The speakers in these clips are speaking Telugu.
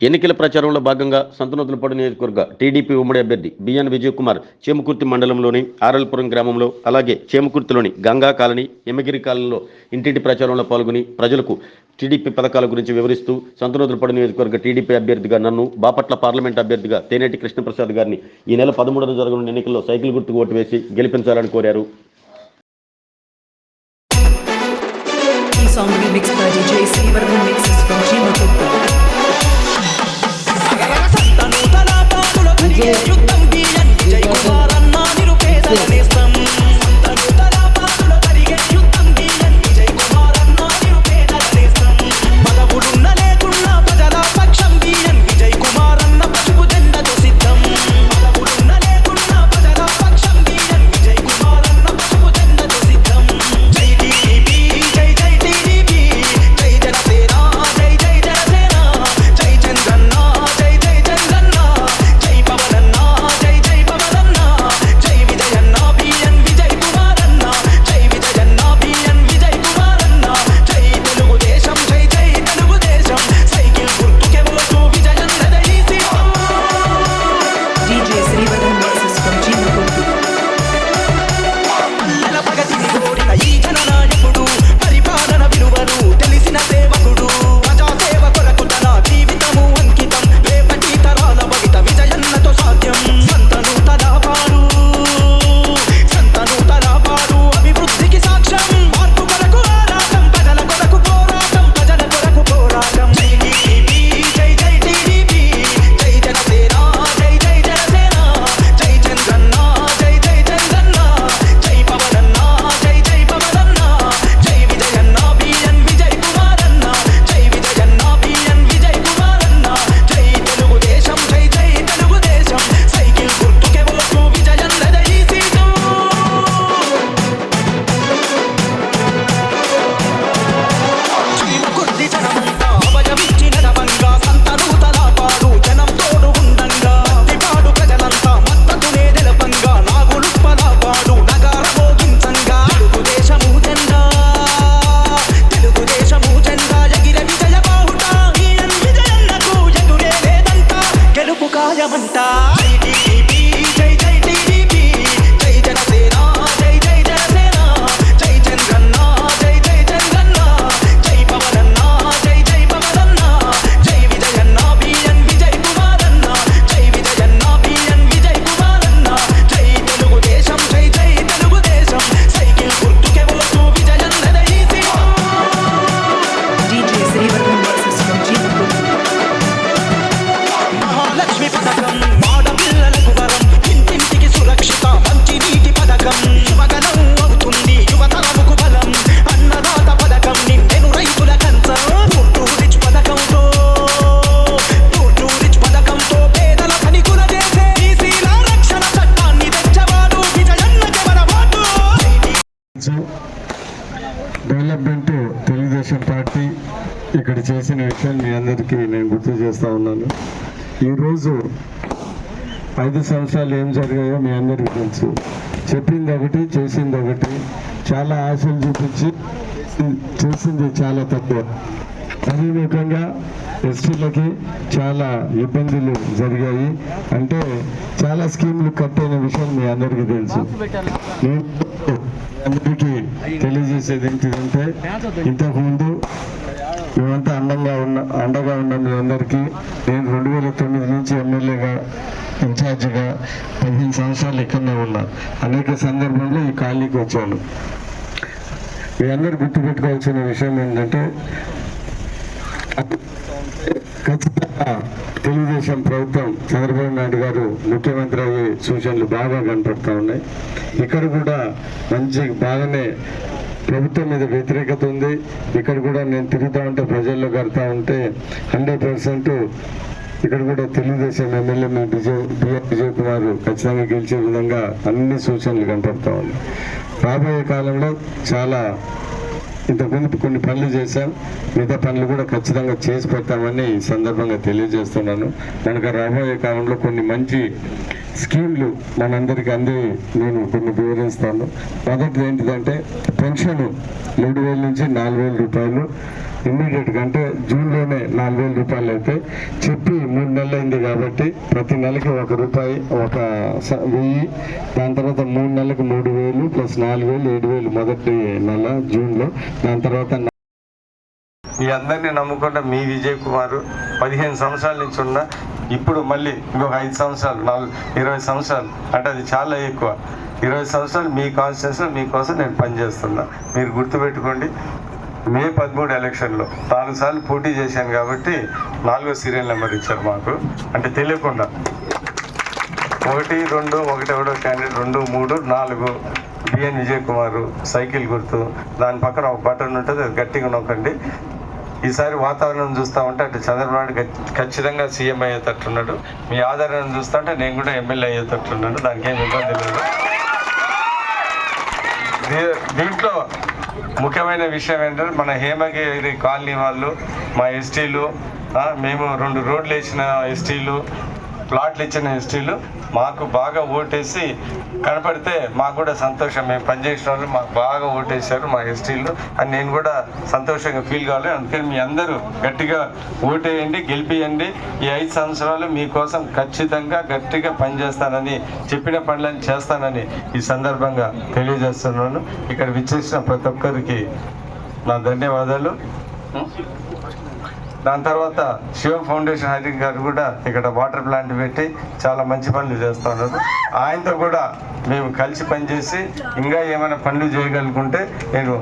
ఎన్నికల ప్రచారంలో భాగంగా సంతనూతలపాడు నియోజకవర్గ టీడీపీ ఉమ్మడి అభ్యర్థి బిఎన్ విజయ్ కుమార్ చేమకుర్తి మండలంలోని ఆరల్పురం గ్రామంలో అలాగే చేమకుర్తిలోని గంగా కాలనీ యమగిరి కాలనీలో ఇంటింటి ప్రచారంలో పాల్గొని ప్రజలకు టీడీపీ పథకాల గురించి వివరిస్తూ సంతనూతలపాడు నియోజకవర్గ టీడీపీ అభ్యర్థిగా నన్ను బాపట్ల పార్లమెంట్ అభ్యర్థిగా తేనేటి కృష్ణప్రసాద్ గారిని ఈ నెల పదమూడున జరగనున్న ఎన్నికల్లో సైకిల్ గుర్తుకు ఓటు వేసి గెలిపించాలని కోరారు song remixed by DJ Silver Remixes from Jima Gupta. యుద్ధం ఈరోజు ఐదు సంవత్సరాలు ఏం జరిగాయో మీ అందరికీ తెలుసు. చెప్పింది ఒకటి చేసింది ఒకటి. చాలా ఆశలు చూపించి చేసింది చాలా తక్కువ. అదేవిధంగా ఎస్టీలకి చాలా ఇబ్బందులు జరిగాయి. అంటే చాలా స్కీములు కట్టైన విషయం మీ అందరికీ తెలుసు. అందరికీ తెలియజేసేది ఏంటిదంటే ఇంతకుముందు మేమంతా అండంగా ఉన్న అండగా ఉన్న మీ అందరికీ. నేను రెండు వేల తొమ్మిది నుంచి ఎమ్మెల్యేగా ఇన్ఛార్జిగా పదిహేను సంవత్సరాలు ఇక్కడనే ఉన్నా. అనేక సందర్భంలో ఈ ఖాళీకి వచ్చాను. మీ అందరూ గుర్తుపెట్టుకోవాల్సిన విషయం ఏంటంటే ఖచ్చితంగా తెలుగుదేశం ప్రభుత్వం చంద్రబాబు నాయుడు గారు ముఖ్యమంత్రి అయ్యే సూచనలు బాగా కనపడతా ఉన్నాయి. ఇక్కడ కూడా మంచి బాగానే ప్రభుత్వం మీద వ్యతిరేకత ఉంది. ఇక్కడ కూడా నేను తిరుగుతూ ఉంటే ప్రజల్లో కడతా ఉంటే హండ్రెడ్ పర్సెంట్ ఇక్కడ కూడా తెలుగుదేశం ఎమ్మెల్యే మీ విజయ్ బిఆర్ విజయ్ కుమార్ ఖచ్చితంగా గెలిచే విధంగా అన్ని సూచనలు కనపడతా ఉన్నాయి రాబోయే కాలంలో చాలా ఇంతకుముందు కొన్ని పనులు చేశాం. మిగతా పనులు కూడా ఖచ్చితంగా చేసి పెడతామని ఈ సందర్భంగా తెలియజేస్తున్నాను. కనుక రాబోయే కాలంలో కొన్ని మంచి స్కీమ్లు మనందరికీ అంది. నేను కొన్ని వివరిస్తాను. మొదటిది ఏంటిదంటే పెన్షన్ మూడు వేల నుంచి నాలుగు వేల రూపాయలు. ఇమ్మీడియట్గా అంటే జూన్లోనే నాలుగు వేల రూపాయలు అయితే. చెప్పి మూడు నెలలు అయింది కాబట్టి ప్రతి నెలకి ఒక రూపాయి ఒక స- వెయ్యి. దాని తర్వాత మూడు నెలలకు మూడు వేలు ప్లస్ నాలుగు వేలు ఏడు వేలు మొదటి నెల జూన్లో. దాని తర్వాత మీ అందరినీ నమ్ముకుంటే మీ విజయ్ కుమార్ పదిహేను సంవత్సరాల నుంచి ఉన్న ఇప్పుడు మళ్ళీ ఇంకొక ఐదు సంవత్సరాలు నాలుగు ఇరవై సంవత్సరాలు. అంటే అది చాలా ఎక్కువ. ఇరవై సంవత్సరాలు మీ కాన్స్టిట్యూన్సీలో మీకోసం నేను పనిచేస్తున్నా. మీరు గుర్తుపెట్టుకోండి మే పదమూడు ఎలక్షన్లో నాలుగు సార్లు పోటీ చేశాను కాబట్టి నాలుగో సీరియల్ నెంబర్ ఇచ్చారు మాకు. అంటే తెలియకుండా. ఒకటి రెండు ఒకటి ఒకటో క్యాండిడేట్ రెండు మూడు నాలుగు. బిఎన్ విజయ్ కుమార్ సైకిల్ గుర్తు. దాని పక్కన ఒక బటన్ ఉంటుంది అది గట్టిగా నొక్కండి. ఈసారి వాతావరణం చూస్తా ఉంటే అటు చంద్రబాబు ఖచ్చితంగా సీఎం అయ్యేటట్టున్నాడు. మీ ఆధారాన్ని చూస్తుంటే నేను కూడా ఎమ్మెల్యే అయ్యేటట్టున్నాడు దానికి ఏం ఇబ్బంది లేదు. దీ- దీంట్లో ముఖ్యమైన విషయం ఏంటంటే మన హేమగిరి కాలనీ వాళ్ళు మా ఎస్టీలు మేము రెండు రోడ్లు వేసిన ఎస్టీలు ప్లాట్లు ఇచ్చిన ఎస్టీలు మాకు బాగా ఓటేసి కనపడితే మాకు కూడా సంతోషం. మేము పనిచేసిన వాళ్ళు మాకు బాగా ఓటేశారు మా ఎస్టీలు అని నేను కూడా సంతోషంగా ఫీల్ కావాలి. అందుకని మీ అందరూ గట్టిగా ఓటేయండి గెలిపియండి. ఈ ఐదు సంవత్సరాలు మీకోసం ఖచ్చితంగా గట్టిగా పనిచేస్తానని చెప్పిన పనులను చేస్తానని ఈ సందర్భంగా తెలియజేస్తున్నాను. ఇక్కడ విచ్చేసిన ప్రతి ఒక్కరికి నా ధన్యవాదాలు. దాని తర్వాత శివం ఫౌండేషన్ హరి గారు కూడా ఇక్కడ వాటర్ ప్లాంట్ పెట్టి చాలా మంచి పనులు చేస్తూ ఉన్నారు. ఆయనతో కూడా మేము కలిసి పనిచేసి ఇంకా ఏమైనా పనులు చేయగలుగుంటే నేను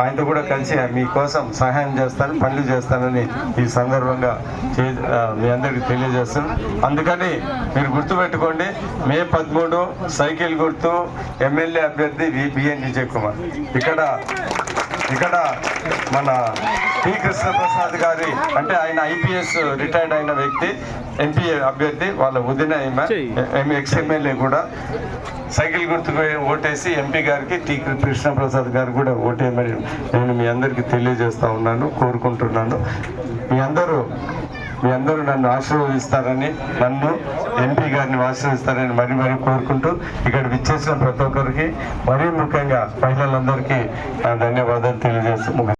ఆయనతో కూడా కలిసి మీకోసం సహాయం చేస్తాను పనులు చేస్తానని ఈ సందర్భంగా చే మీ అందరికీ తెలియజేస్తాను అందుకని మీరు గుర్తుపెట్టుకోండి మే పదమూడు సైకిల్ గుర్తు ఎమ్మెల్యే అభ్యర్థి వి బిఎన్ విజయ్ కుమార్. ఇక్కడ ఇక్కడ మన టి కృష్ణప్రసాద్ గారి అంటే ఆయన ఐపీఎస్ రిటైర్డ్ అయిన వ్యక్తి ఎంపీ అభ్యర్థి వాళ్ళ ఉదిన ఎక్స్ ఎమ్మెల్యే కూడా. సైకిల్ గుర్తుకు ఓటేసి ఎంపీ గారికి టి కృష్ణప్రసాద్ గారు కూడా ఓటేయమని నేను మీ అందరికీ తెలియజేస్తా ఉన్నాను కోరుకుంటున్నాను. మీ అందరూ మీ అందరూ నన్ను ఆశీర్వదిస్తారని నన్ను ఎంపీ గారిని ఆశీర్వదిస్తారని మరీ మరీ కోరుకుంటూ ఇక్కడ విచ్చేసిన ప్రతి ఒక్కరికి మరీ ముఖ్యంగా మహిళలందరికీ నా ధన్యవాదాలు తెలియజేస్తూ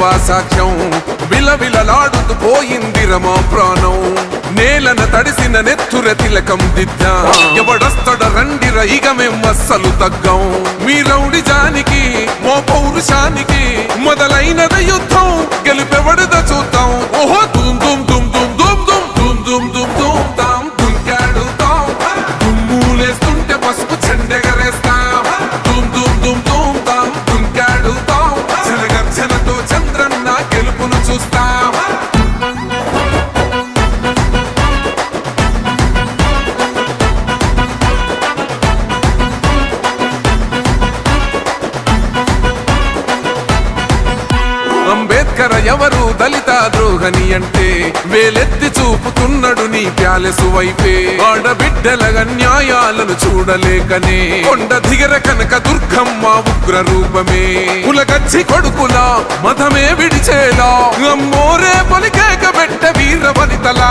లేవా సాక్ష్యం విలవిలలాడుతూ పోయింది రమా ప్రాణం. నేలన తడిసిన నెత్తుర తిలకం దిద్దా. ఎవడొస్తడ రండిర ఇక మేం అస్సలు తగ్గం. మీ రౌడి జానికి మో పౌరుషానికి మొదలైనద యుద్ధం. గెలుపెవడద చూద్దాం. ఓహో దుమ్ దుమ్ దుమ్ దుమ్ ప్యాలెసు వైపే ఆడబిడ్డల అన్యాయాలను చూడలేకనే. కొండ దిగర కనక దుర్గమ్మ ఉగ్ర రూపమే కులగచ్చి కొడుకులా మతమే విడిచేలా. అమ్మోరే పలికేక పెట్ట వీర వనితలా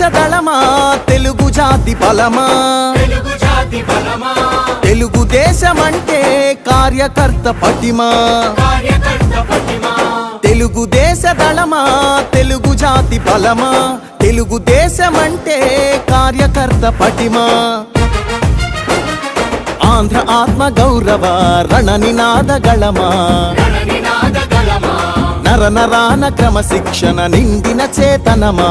దేశదళమా తెలుగు జాతి బలమా? తెలుగు దేశమంటే కార్యకర్త పటిమా? తెలుగు దేశదళమా తెలుగు జాతి బలమా? తెలుగు దేశమంటే కార్యకర్త పటిమా? ఆంధ్ర ఆత్మ గౌరవ రణనినాద గళమా? నర నరాన క్రమశిక్షణ నిండిన చేతనమా?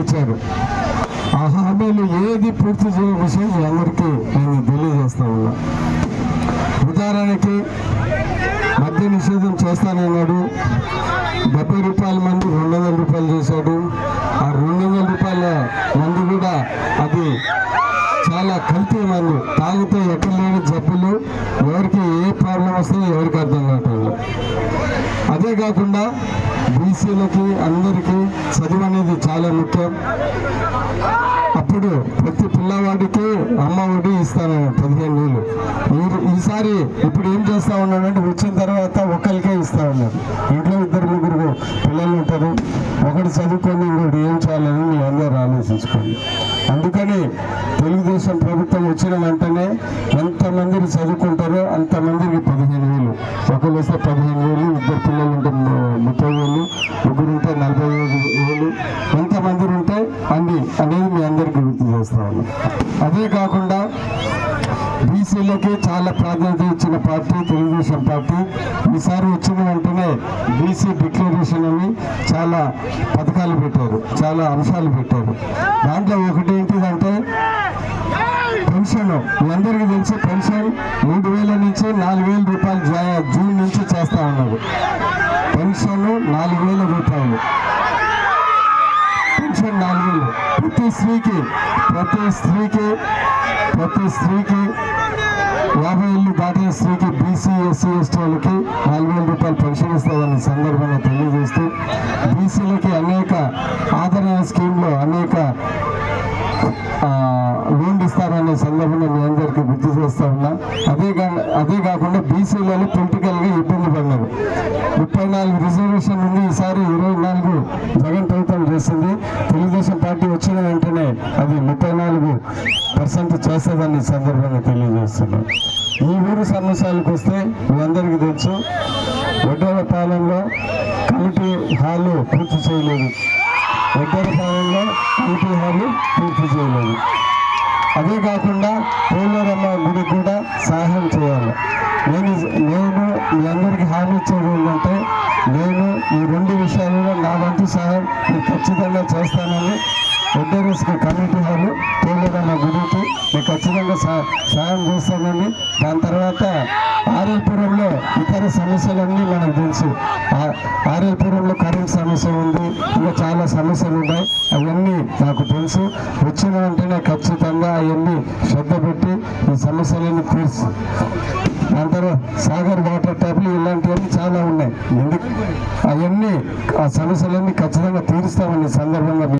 ఇచ్చారు. ఆ హామీలు ఏది పూర్తి చేయని విషయం అందరికీ నేను తెలియజేస్తా ఉన్నా. ఉదాహరణకి మద్య నిషేధం చేస్తానన్నాడు. డెబ్బై రూపాయల మంది రెండు వందల రూపాయలు చేశాడు. ఆ రెండు వందల రూపాయల మంది కూడా అది చాలా కల్తీ మందు తాగితే ఎక్కడ లేని జబ్బులు ఎవరికి ఏ ప్రాబ్లం వస్తుందో ఎవరికి అర్థం కావట్లేదు. అదే కాకుండా బీసీలకి అందరికీ చదువు అనేది చాలా ముఖ్యం. ఇప్పుడు ప్రతి పిల్లవాడికి అమ్మ ఒడి ఇస్తాను పదిహేను వేలు ఈ- ఈసారి ఇప్పుడు ఏం చేస్తా ఉన్నాడంటే వచ్చిన తర్వాత ఒకరికే ఇస్తా ఉన్నారు ఇంట్లో ఇద్దరు ముగ్గురు పిల్లలు ఉంటారు. ఒకటి చదువుకొని ఇంకోటి ఏం చేయాలని మీ అందరూ ఆలోచించుకోండి. అందుకని తెలుగుదేశం ప్రభుత్వం వచ్చిన వెంటనే ఎంతమందికి చదువుకుంటారో అంతమందికి పదిహేను వేలు. ఒకరు వస్తే పదిహేను వేలు ఇద్దరు పిల్లలు ఉంటే ముప్పై వేలు ముగ్గురు ఉంటే నలభై ఐదు వేలు ఎంతమంది ఉంటే అన్ని అనేది మీ అందరికీ గుర్తు చేస్తా ఉన్నాం. అదే కాకుండా బీసీలకి చాలా ప్రాధాన్యత ఇచ్చిన పార్టీ తెలుగుదేశం పార్టీ. ఈసారి వచ్చిన వెంటనే బీసీ డిక్లరేషన్ అని చాలా పథకాలు పెట్టారు చాలా అంశాలు పెట్టారు. దాంట్లో ఒకటి ఏంటిదంటే పెన్షన్. మీ అందరికీ తెలిసి పెన్షన్ మూడు వేల నుంచి నాలుగు వేల రూపాయలు జూన్ నుంచి చేస్తా ఉన్నారు. పెన్షన్ నాలుగు వేల రూపాయలు. పెన్షన్ నాలుగు ప్రతి స్త్రీకి ప్రతి స్త్రీకి ప్రతి స్త్రీకి యాభై ఏళ్ళు దాటిన స్త్రీకి బీసీ ఎస్సీ ఎస్టీ వాళ్ళకి నాలుగు వేల రూపాయలు పెన్షన్ ఇస్తామని సందర్భంగా తెలియజేస్తూ బీసీలకి అనేక ఆదరణ స్కీమ్లో అనేక ఆ, లోన్ ఇస్తారనే సందర్భంగా మీ అందరికీ గుర్తు చేస్తా ఉన్నా. అదే అదే కాకుండా బీసీలలో పొలిటికల్గా ఇబ్బంది పడినారు ముప్పై నాలుగు రిజర్వేషన్ ఉంది ఈసారి ఇరవై నాలుగు జగన్ ప్రభుత్వం చేసింది. తెలుగుదేశం పార్టీ వచ్చిన వెంటనే అది ముప్పై నాలుగు పర్సెంట్ చేస్తుందని సందర్భంగా తెలియజేస్తున్నాం ఈ ఊరు సమస్యలకు వస్తే మీ అందరికీ తెలుసు వడ్డేరపాలెంలో కమిటీ హాలు పూర్తి చేయలేదు. వడ్డేరపాలెంలో కమిటీ హాలు పూర్తి చేయలేదు అదే కాకుండా పోలేరమ్మ గుడి కూడా సహాయం చేయాలి. నేను నేను మీ అందరికీ హామీ ఇచ్చేది ఏంటంటే నేను ఈ రెండు విషయాలలో నా వంతు సహాయం నేను ఖచ్చితంగా చేస్తానని వడ్డేరస్కి కమిటీ హాలు పోలేరమ్మ గుడికి నేను ఖచ్చితంగా సహాయం చేస్తానని దాని తర్వాత సమస్యలన్నీ మనకు తెలుసు. ఆ- కరెంట్ సమస్య ఉంది ఇంకా చాలా సమస్యలు ఉన్నాయి. అవన్నీ నాకు తెలుసు. వచ్చిన వెంటనే ఖచ్చితంగా అవన్నీ శ్రద్ధ పెట్టి ఈ సమస్యలన్నీ తీర్చు. దాని తర్వాత సాగర్ వాటర్ ట్యాప్లు ఇలాంటివన్నీ చాలా ఉన్నాయి. ఎందుకు? అవన్నీ ఆ సమస్యలన్నీ ఖచ్చితంగా తీరుస్తామని సందర్భంగా